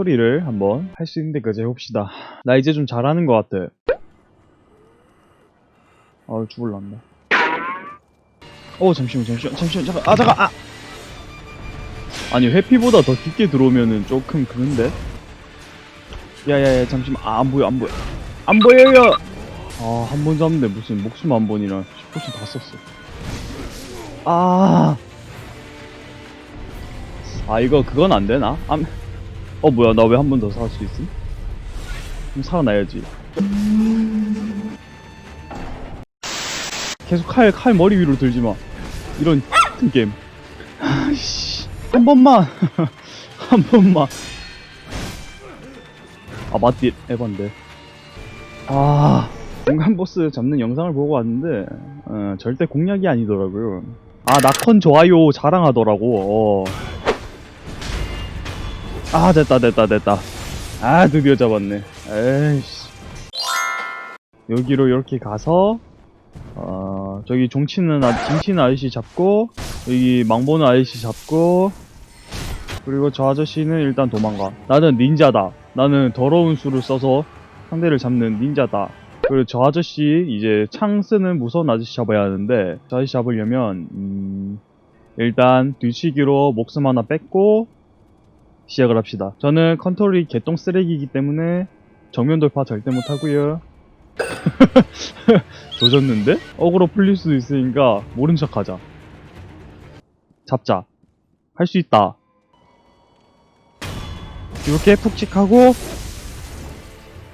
소리를 한번 할 수 있는 데까지 해봅시다. 나 이제 좀 잘하는 것 같아. 아우 죽을란다. 어 잠시만 잠시만 잠시만 잠깐 아 잠깐 아 아니 회피보다 더 깊게 들어오면은 조금 그런데 야야야 잠시만 아, 안 보여 안 보여 안 보여요 아 한 번 잡는데 무슨 목숨 한 번이랑 10%다 썼어 아 아 이거 그건 안 되나? 암... 어 뭐야 나 왜 한 번 더 살 수 있음? 좀 살아나야지 계속 칼, 칼 머리 위로 들지 마. 이런 같은 게임. 아이씨. 한 번만. 한 번만. 아, 맞디, 에반데. 아, 중간 보스 잡는 영상을 보고 왔는데, 어, 절대 공략이 아니더라고요. 아, 나컨 좋아요 자랑하더라고. 어. 아, 됐다, 됐다, 됐다. 아, 드디어 잡았네. 에이씨. 여기로 이렇게 가서, 어, 저기 종치는, 아, 짐치는 아저씨 잡고, 여기 망보는 아저씨 잡고, 그리고 저 아저씨는 일단 도망가. 나는 닌자다. 나는 더러운 수를 써서 상대를 잡는 닌자다. 그리고 저 아저씨, 이제 창 쓰는 무서운 아저씨 잡아야 하는데, 저 아저씨 잡으려면, 음, 일단 뒤치기로 목숨 하나 뺏고, 시작을 합시다. 저는 컨트롤이 개똥 쓰레기이기 때문에 정면 돌파 절대 못하고요. 조졌는데? 어그로 풀릴 수도 있으니까 모른 척 하자. 잡자. 할 수 있다. 이렇게 푹찍하고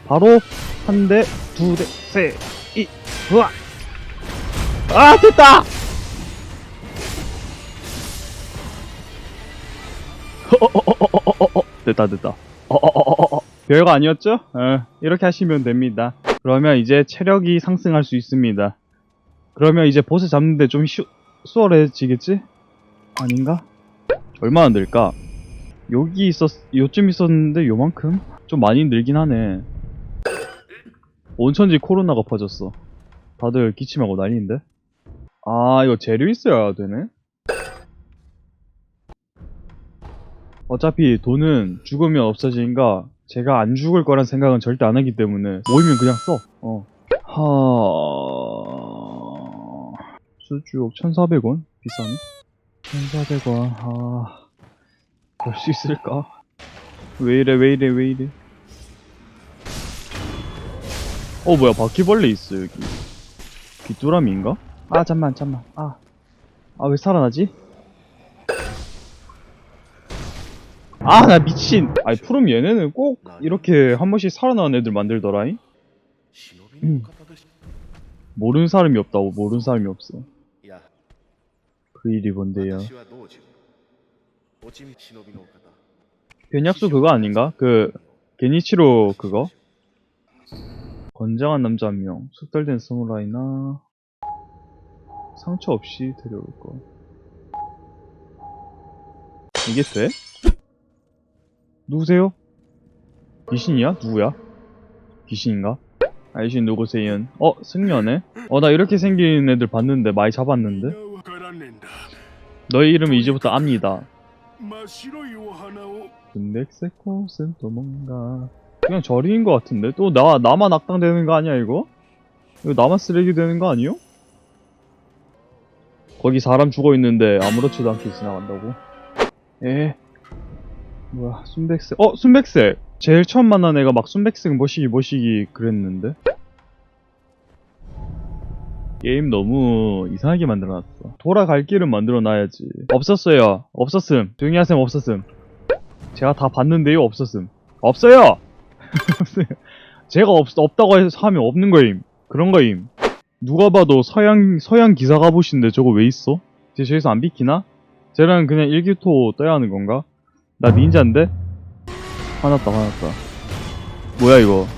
바로 한 대, 두 대, 세, 이, 우와! 아, 됐다! 어어어어어어어 됐다 됐다 어어어어어 별거 아니었죠? 어, 이렇게 하시면 됩니다. 그러면 이제 체력이 상승할 수 있습니다. 그러면 이제 보스 잡는데 좀 쉬, 수월해지겠지? 아닌가? 얼마나 늘까? 여기 있었, 요쯤 있었는데 요만큼? 좀 많이 늘긴 하네. 온천지 코로나가 퍼졌어. 다들 기침하고 난리인데? 아, 이거 재료 있어야 되네? 어차피 돈은 죽으면 없어지니까 제가 안 죽을 거란 생각은 절대 안 하기 때문에 모이면 그냥 써. 어. 하... 수주옥 1,400원? 비싸네? 1,400원. 아... 볼수 있을까? 왜 이래 왜 이래 왜 이래 어 뭐야 바퀴벌레 있어 여기 귀뚜라미인가? 아 잠만 잠만 아 아 왜 살아나지? 아 나 미친. 아니 푸름 얘네는 꼭 이렇게 한 번씩 살아나는 애들 만들더라잉? 음. 모르는 사람이 없다고 모르는 사람이 없어. 그 일이 뭔데요? 변약수 그거 아닌가? 그 게니치로 그거? 건장한 남자 한 명, 숙달된 사무라이나. 상처 없이 데려올 거. 이게 돼? 누구세요? 귀신이야? 누구야? 귀신인가? 아이신 누구세요? 어? 승려네? 어 나 이렇게 생긴 애들 봤는데 많이 잡았는데? 너의 이름은 이제부터 압니다 근데 세코스는 또 뭔가 그냥 저리인 것 같은데? 또 나, 나만 악당되는 거 아니야 이거? 이거 나만 쓰레기 되는 거 아니요? 거기 사람 죽어있는데 아무렇지도 않게 지나간다고? 에 뭐야 순백색. 어 순백색. 제일 처음 만난 애가 막 순백색 뭐시기 뭐시기 그랬는데? 게임 너무 이상하게 만들어놨어. 돌아갈 길은 만들어놔야지. 없었어요. 없었음. 조용히 하셈 없었음. 제가 다 봤는데요 없었음. 없어요! 없어요. 제가 없, 없다고 해서 하면 없는 거임. 그런 거임. 누가 봐도 서양 서양 기사 가보신데 저거 왜 있어? 쟤 저기서 안 비키나? 쟤랑 그냥 일기토 떠야 하는 건가? 나 닌자인데? 화났다 화났다 뭐야 이거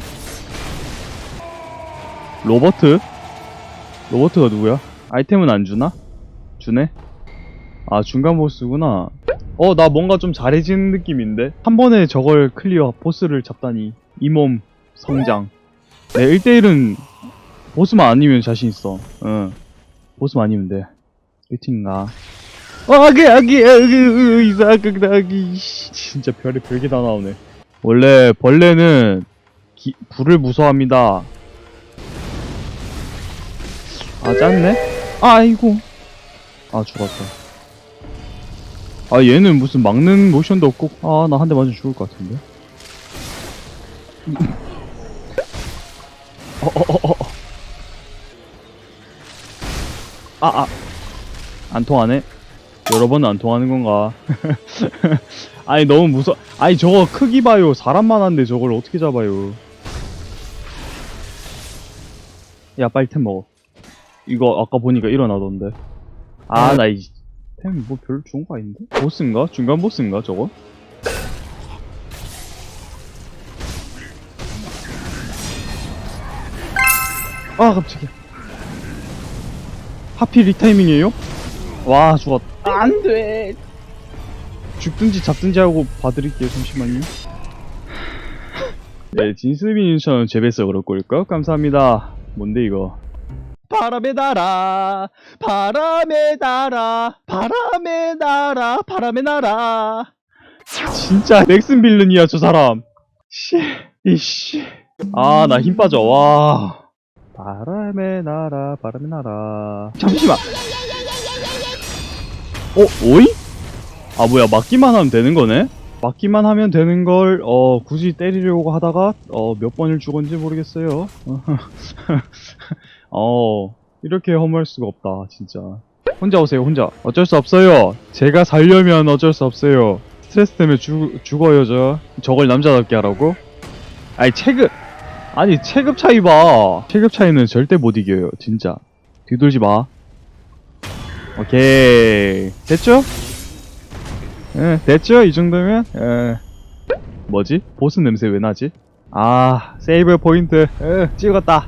로버트? 로버트가 누구야? 아이템은 안 주나? 주네? 아 중간 보스구나 어, 나 뭔가 좀 잘해지는 느낌인데? 한 번에 저걸 클리어, 보스를 잡다니. 이 몸, 성장. 네, 1대1은 보스만 아니면 자신 있어. 응. 보스만 아니면 돼. 1팀인가. 어, 아기, 아기, 아기, 이사각나기. 진짜 별의 별게 다 나오네. 원래 벌레는 기- 불을 무서워합니다. 아, 짰네? 아이고. 아, 죽었다. 아, 얘는 무슨 막는 모션도 없고, 아, 나 한 대 맞으면 죽을 것 같은데. 어, 어, 어, 어. 아, 아. 안 통하네. 여러 번은 안 통하는 건가? 아니, 너무 무서, 아니, 저거 크기 봐요. 사람만 한데 저걸 어떻게 잡아요. 야, 빨리 템 먹어. 이거 아까 보니까 일어나던데. 아, 나 이, 템 뭐 별로 좋은 거 아닌데? 보스인가? 중간 보스인가, 저거? 아, 깜짝이야. 하필 이 타이밍이에요? 와, 죽었. 안 돼! 죽든지 잡든지 하고 봐드릴게요, 잠시만요. 네, 진스빈 재배서 그럴 걸까? 감사합니다. 뭔데, 이거? 바람에 날아, 바람에 날아, 바람에 날아, 바람에 날아. 진짜 넥슨 빌런이야, 저 사람. 씨, 이씨. 아, 나 힘 빠져, 와. 바람에 날아, 바람에 날아. 잠시만. 어, 오이? 아, 뭐야, 맞기만 하면 되는 거네? 맞기만 하면 되는 걸, 어, 굳이 때리려고 하다가, 어, 몇 번을 죽었는지 모르겠어요. 어, 이렇게 허무할 수가 없다, 진짜. 혼자 오세요, 혼자. 어쩔 수 없어요. 제가 살려면 어쩔 수 없어요. 스트레스 때문에 죽, 죽어요, 저. 저걸 남자답게 하라고? 아니, 체급, 아니, 체급 차이 봐. 체급 차이는 절대 못 이겨요, 진짜. 뒤돌지 마. 오케이. 됐죠? 예, 됐죠? 이 정도면? 예. 뭐지? 보스 냄새 왜 나지? 아, 세이브 포인트. 예, 찍었다.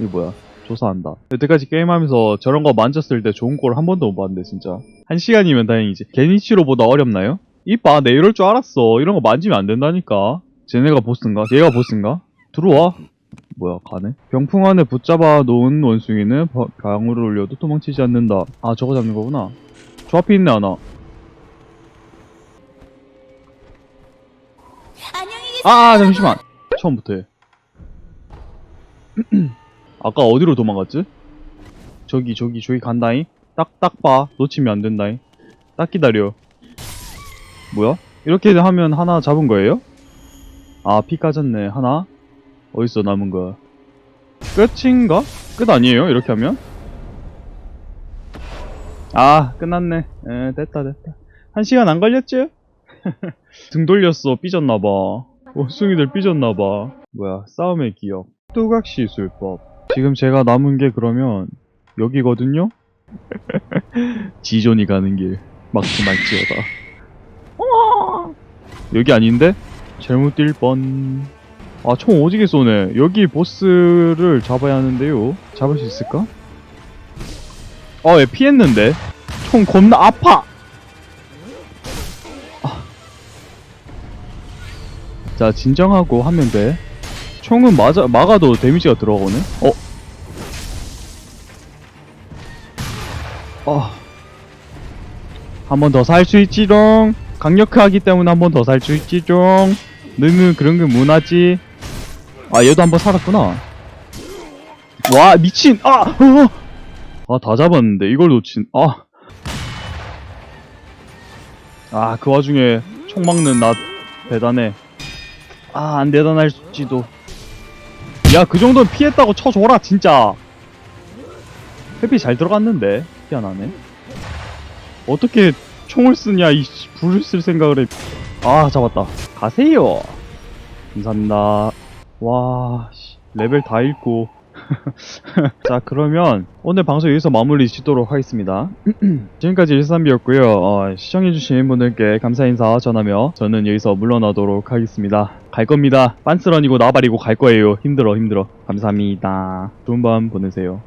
이거 뭐야? 조사한다. 여태까지 게임하면서 저런 거 만졌을 때 좋은 걸한 번도 못 봤는데, 진짜. 한 시간이면 다행이지. 게니치로보다 어렵나요? 이봐, 내 이럴 줄 알았어. 이런 거 만지면 안 된다니까. 쟤네가 보스인가? 얘가 보스인가? 들어와. 뭐야, 가네? 병풍 안에 붙잡아 놓은 원숭이는 버- 방울을 올려도 도망치지 않는다. 아, 저거 잡는 거구나. 저 앞에 있네, 하나. 계세요. 아, 잠시만. 처음부터 해. 아까 어디로 도망갔지? 저기, 저기, 저기 간다잉? 딱, 딱 봐. 놓치면 안 된다잉. 딱 기다려. 뭐야? 이렇게 하면 하나 잡은 거예요? 아, 피 까졌네. 하나? 어딨어, 남은 거. 끝인가? 끝 아니에요? 이렇게 하면? 아, 끝났네. 에, 됐다, 됐다. 한 시간 안 걸렸지? 등 돌렸어. 삐졌나봐. 원숭이들 삐졌나봐. 뭐야, 싸움의 기억. 뚜각시 술법. 지금 제가 남은 게 그러면 여기거든요? 지존이 가는 길. 막지 말지어다. 여기 아닌데? 잘못 뛸 뻔. 아, 총 오지게 쏘네. 여기 보스를 잡아야 하는데요. 잡을 수 있을까? 어, 얘 피했는데. 총 겁나 아파! 자, 진정하고 하면 돼. 총은 맞아, 막아도 데미지가 들어가네? 어? 어. 한 번 더 살 수 있지롱. 강력하기 때문에 한 번 더 살 수 있지롱. 너는 그런 게 문화지. 아, 얘도 한 번 살았구나. 와, 미친! 아! 어! 아, 다 잡았는데, 이걸 놓친, 아. 아, 그 와중에 총 막는 나 대단해. 아, 안 대단할지도. 야, 그 정도는 피했다고 쳐줘라, 진짜. 회피 잘 들어갔는데. 희한하네. 어떻게 총을 쓰냐, 이, 씨, 불을 쓸 생각을 해. 아, 잡았다. 가세요. 감사합니다. 와, 씨, 레벨 다 읽고. 자, 그러면 오늘 방송 여기서 마무리 짓도록 하겠습니다. 지금까지 13비였고요. 어, 시청해주신 분들께 감사 인사 전하며 저는 여기서 물러나도록 하겠습니다. 갈 겁니다. 빤스런이고 나발이고 갈 거예요. 힘들어, 힘들어. 감사합니다. 좋은 밤 보내세요.